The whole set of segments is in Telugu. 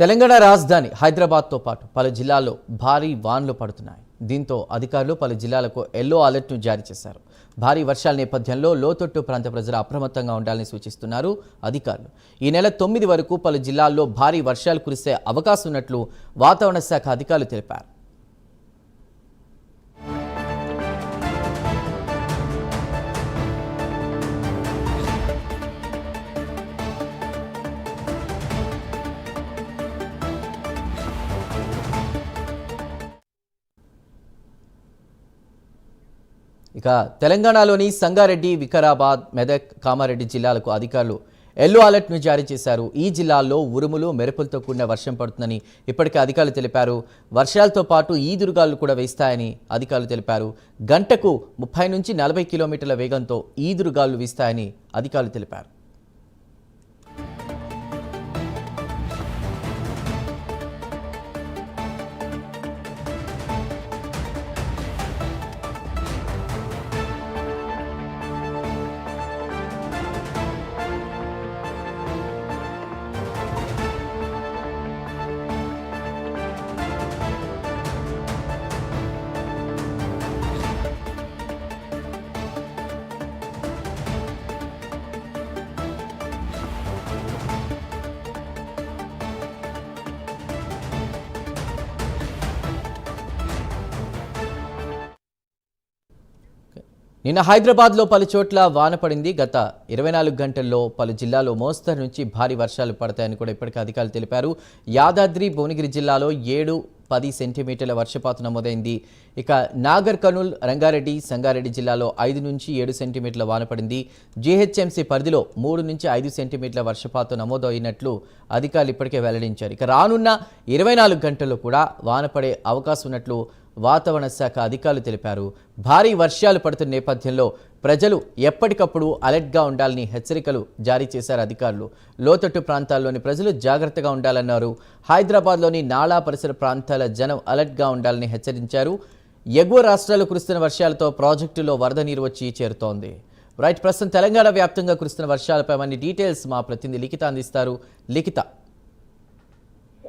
తెలంగాణ రాజధాని హైదరాబాద్తో పాటు పలు జిల్లాల్లో భారీ వాన్లు పడుతున్నాయి. దీంతో అధికారులు పలు జిల్లాలకు ఎల్లో అలర్ట్ను జారీ చేశారు. భారీ వర్షాల నేపథ్యంలో లోతట్టు ప్రాంత ప్రజలు అప్రమత్తంగా ఉండాలని సూచిస్తున్నారు అధికారులు. ఈ నెల తొమ్మిది వరకు పలు జిల్లాల్లో భారీ వర్షాలు కురిసే అవకాశం ఉన్నట్లు వాతావరణ శాఖ అధికారులు తెలిపారు. ఇక తెలంగాణలోని సంగారెడ్డి వికారాబాద్ మెదక్ కామారెడ్డి జిల్లాలకు అధికారులు ఎల్లో అలర్ట్ను జారీ చేశారు. ఈ జిల్లాల్లో ఉరుములు మెరుపులతో కూడిన వర్షం పడుతుందని ఇప్పటికే అధికారులు తెలిపారు. వర్షాలతో పాటు ఈదురుగాలు కూడా వేస్తాయని అధికారులు తెలిపారు. గంటకు ముప్పై నుంచి నలభై కిలోమీటర్ల వేగంతో ఈదురుగాలు వీస్తాయని అధికారులు తెలిపారు. నిన్న హైదరాబాద్లో పలు చోట్ల వాన పడింది. గత ఇరవై నాలుగు గంటల్లో పలు జిల్లాలో మోస్తరు నుంచి భారీ వర్షాలు పడతాయని కూడా ఇప్పటికే అధికారులు తెలిపారు. యాదాద్రి భువనగిరి జిల్లాలో ఏడు పది సెంటీమీటర్ల వర్షపాతం నమోదైంది. ఇక నాగర్ కర్నూల్ రంగారెడ్డి సంగారెడ్డి జిల్లాలో ఐదు నుంచి ఏడు సెంటీమీటర్ల వాన పడింది. జీహెచ్ఎంసీ పరిధిలో మూడు నుంచి ఐదు సెంటీమీటర్ల వర్షపాతం నమోదైనట్లు అధికారులు ఇప్పటికే వెల్లడించారు. ఇక రానున్న ఇరవై నాలుగు గంటల్లో కూడా వాన పడే అవకాశం ఉన్నట్లు వాతావరణ శాఖ అధికారులు తెలిపారు. భారీ వర్షాలు పడుతున్న నేపథ్యంలో ప్రజలు ఎప్పటికప్పుడు అలర్ట్గా ఉండాలని హెచ్చరికలు జారీ చేశారు అధికారులు. లోతట్టు ప్రాంతాల్లోని ప్రజలు జాగ్రత్తగా ఉండాలన్నారు. హైదరాబాద్లోని నాలా పరిసర ప్రాంతాల జనం అలర్ట్గా ఉండాలని హెచ్చరించారు. ఎగువ రాష్ట్రాలు కురుస్తున్న వర్షాలతో ప్రాజెక్టులో వరద నీరు వచ్చి చేరుతోంది. రైట్ ప్రస్తుతం తెలంగాణ వ్యాప్తంగా కురుస్తున్న వర్షాలపై అన్ని డీటెయిల్స్ మా ప్రతినిధి లిఖిత అందిస్తారు. లిఖిత.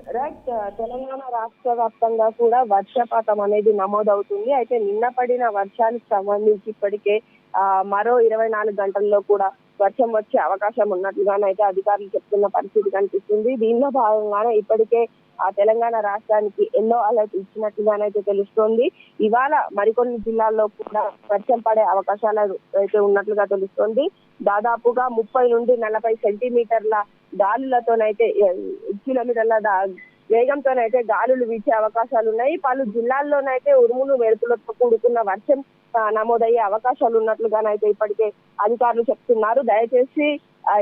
రైట్ uh, తెలంగాణ రాష్ట్ర వ్యాప్తంగా కూడా వర్షపాతం అనేది నమోదవుతుంది. అయితే నిన్న పడిన వర్షానికి సంబంధించి ఇప్పటికే ఆ, మరో ఇరవై నాలుగు గంటల్లో కూడా వర్షం వచ్చే అవకాశం ఉన్నట్లుగానైతే అధికారులు చెప్తున్న పరిస్థితి కనిపిస్తుంది. దీనిలో భాగంగానే ఇప్పటికే ఆ తెలంగాణ రాష్ట్రానికి ఎల్లో అలర్ట్ ఇచ్చినట్లుగానైతే తెలుస్తోంది. ఇవాళ మరికొన్ని జిల్లాల్లో కూడా వర్షం పడే అవకాశాలు అయితే ఉన్నట్లుగా తెలుస్తోంది. దాదాపుగా ముప్పై నుండి నలభై సెంటీమీటర్ల గాలులతోనైతే కిలోమీటర్ల వేగంతోనైతే గాలులు వీచే అవకాశాలు ఉన్నాయి. పలు జిల్లాల్లోనైతే ఉరుములు మెరుపులతో కూడుకున్న వర్షం నమోదయ్యే అవకాశాలు ఉన్నట్లుగానైతే ఇప్పటికే అధికారులు చెప్తున్నారు. దయచేసి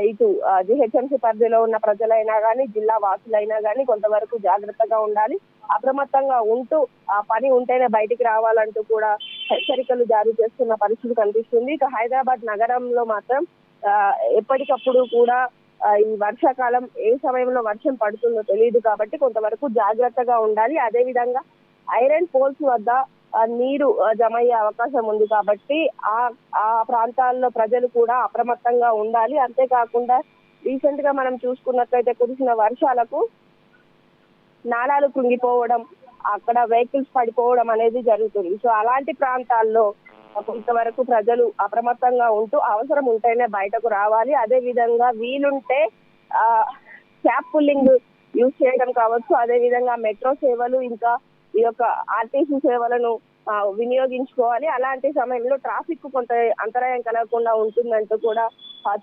ఇటు జిహెచ్ఎంసీ పరిధిలో ఉన్న ప్రజలైనా కానీ జిల్లా వాసులైనా కానీ కొంతవరకు జాగ్రత్తగా ఉండాలి. అప్రమత్తంగా ఉంటూ ఆ పని ఉంటేనే బయటికి రావాలంటూ కూడా హెచ్చరికలు జారీ చేస్తున్న పరిస్థితి కనిపిస్తుంది. ఇక హైదరాబాద్ నగరంలో మాత్రం ఎప్పటికప్పుడు కూడా ఈ వర్షాకాలం ఏ సమయంలో వర్షం పడుతుందో తెలియదు కాబట్టి కొంతవరకు జాగ్రత్తగా ఉండాలి. అదే విధంగా ఐరన్ పోల్స్ వద్ద నీరు జమ అయ్యే అవకాశం ఉంది కాబట్టి ఆ ఆ ప్రాంతాల్లో ప్రజలు కూడా అప్రమత్తంగా ఉండాలి. అంతేకాకుండా రీసెంట్గా మనం చూసుకున్నట్లయితే కురిసిన వర్షాలకు నాళాలు కుంగిపోవడం అక్కడ వెహికల్స్ పడిపోవడం అనేది జరుగుతుంది. సో అలాంటి ప్రాంతాల్లో కొంతవరకు ప్రజలు అప్రమత్తంగా ఉంటూ అవసరం ఉంటేనే బయటకు రావాలి. అదే విధంగా వీలుంటే ఆ పుల్లింగ్ యూజ్ చేయడం కావచ్చు. అదే విధంగా మెట్రో సేవలు ఇంకా ఈ యొక్క ఆర్టీసీ సేవలను వినియోగించుకోవాలి అలాంటి సమయంలో ట్రాఫిక్ కొంత అంతరాయం కలగకుండా ఉంటుందంటూ కూడా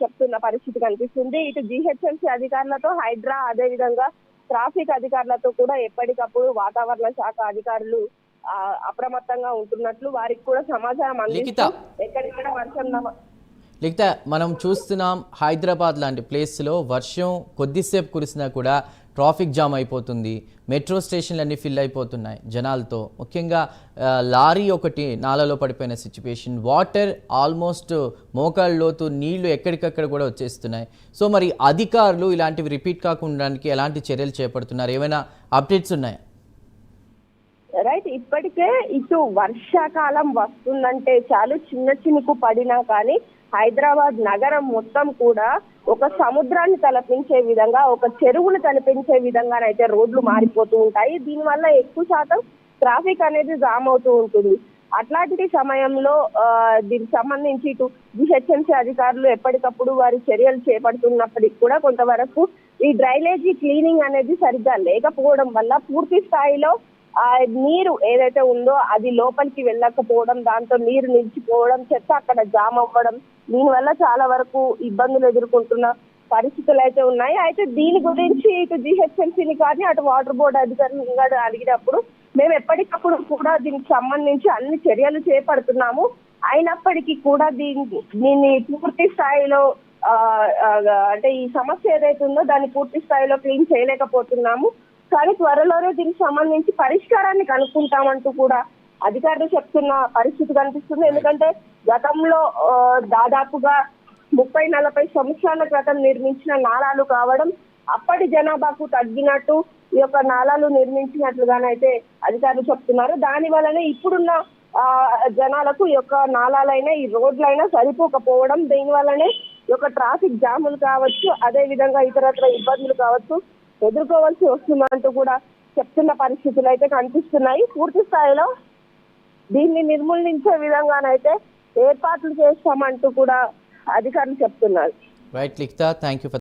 చెప్తున్న పరిస్థితి కనిపిస్తుంది ఇటు జిహెచ్ఎంసీ అధికారులతో హైడ్రా అదే విధంగా ట్రాఫిక్ అధికారులతో కూడా ఎప్పటికప్పుడు వాతావరణ శాఖ అధికారులు ఆ, అప్రమత్తంగా ఉంటున్నట్లు వారికి కూడా సమాచారం. అందిస్తూ ఎక్కడెక్కడ వర్షం లేకపోతే మనం చూస్తున్నాం హైదరాబాద్ లాంటి ప్లేస్లో వర్షం కొద్దిసేపు కురిసినా కూడా ట్రాఫిక్ జామ్ అయిపోతుంది. మెట్రో స్టేషన్లన్నీ ఫిల్ అయిపోతున్నాయి జనాలతో. ముఖ్యంగా లారీ ఒకటి నాలలో పడిపోయిన సిచ్యువేషన్ వాటర్ ఆల్మోస్ట్ మోకాళ్ళ లోతు నీళ్ళు ఎక్కడికక్కడ కూడా వచ్చేస్తున్నాయి. సో మరి అధికారులు ఇలాంటివి రిపీట్ కాకుండా ఎలాంటి చర్యలు చేపడుతున్నారు? ఏమైనా అప్డేట్స్ ఉన్నాయా? రైట్ ఇప్పటికే ఇటు వర్షాకాలం వస్తుందంటే చాలు చిన్న చినుకు పడినా కానీ హైదరాబాద్ నగరం మొత్తం కూడా ఒక సముద్రాన్ని తలపించే విధంగా ఒక చెరువును తలపించే విధంగానైతే రోడ్లు మారిపోతూ ఉంటాయి. దీనివల్ల ఎక్కువ శాతం ట్రాఫిక్ అనేది జామ్ అవుతూ ఉంటుంది. అట్లాంటి సమయంలో దీనికి సంబంధించి ఇటు జిహెచ్ఎంసీ అధికారులు ఎప్పటికప్పుడు వారి చర్యలు చేపడుతున్నప్పటికీ కూడా కొంతవరకు ఈ డ్రైనేజీ క్లీనింగ్ అనేది సరిగ్గా లేకపోవడం వల్ల పూర్తి స్థాయిలో నీరు ఏదైతే ఉందో అది లోపలికి వెళ్ళకపోవడం దాంతో నీరు నిలిచిపోవడం చెత్త అక్కడ జామ్ అవ్వడం దీనివల్ల చాలా వరకు ఇబ్బందులు ఎదుర్కొంటున్న పరిస్థితులు అయితే ఉన్నాయి. అయితే దీని గురించి ఇటు జిహెచ్ఎంసీని కానీ అటు వాటర్ బోర్డు అధికారిని ఇంకా అడిగినప్పుడు మేము ఎప్పటికప్పుడు కూడా దీనికి సంబంధించి అన్ని చర్యలు చేపడుతున్నాము. అయినప్పటికీ కూడా దీన్ని దీన్ని పూర్తి స్థాయిలో అంటే ఈ సమస్య ఏదైతే ఉందో దాన్ని పూర్తి స్థాయిలో క్లీన్ చేయలేకపోతున్నాము. కానీ త్వరలోనే దీనికి సంబంధించి పరిష్కారాన్ని కనుక్కుంటామంటూ కూడా అధికారులు చెప్తున్న పరిస్థితి కనిపిస్తుంది. ఎందుకంటే గతంలో దాదాపుగా ముప్పై నలభై సంవత్సరాల క్రితం నిర్మించిన నాళాలు కావడం అప్పటి జనాభాకు తగ్గినట్టు ఈ యొక్క నాళాలు నిర్మించినట్లుగానైతే అధికారులు చెప్తున్నారు. దాని వలన ఇప్పుడున్న ఆ, జనాలకు ఈ యొక్క నాళాలైనా ఈ రోడ్లైనా సరిపోకపోవడం దీని వల్లనే ఈ యొక్క ట్రాఫిక్ జాములు కావచ్చు అదే విధంగా ఇతరత్ర ఇబ్బందులు కావచ్చు ఎదుర్కోవాల్సి వస్తుందంటూ కూడా చెప్తున్న పరిస్థితులు అయితే కనిపిస్తున్నాయి. పూర్తి స్థాయిలో దీన్ని నిర్మూలించే విధంగానైతే ఏర్పాట్లు చేస్తామంటూ కూడా అధికారులు చెప్తున్నారు. Right Likhita thank you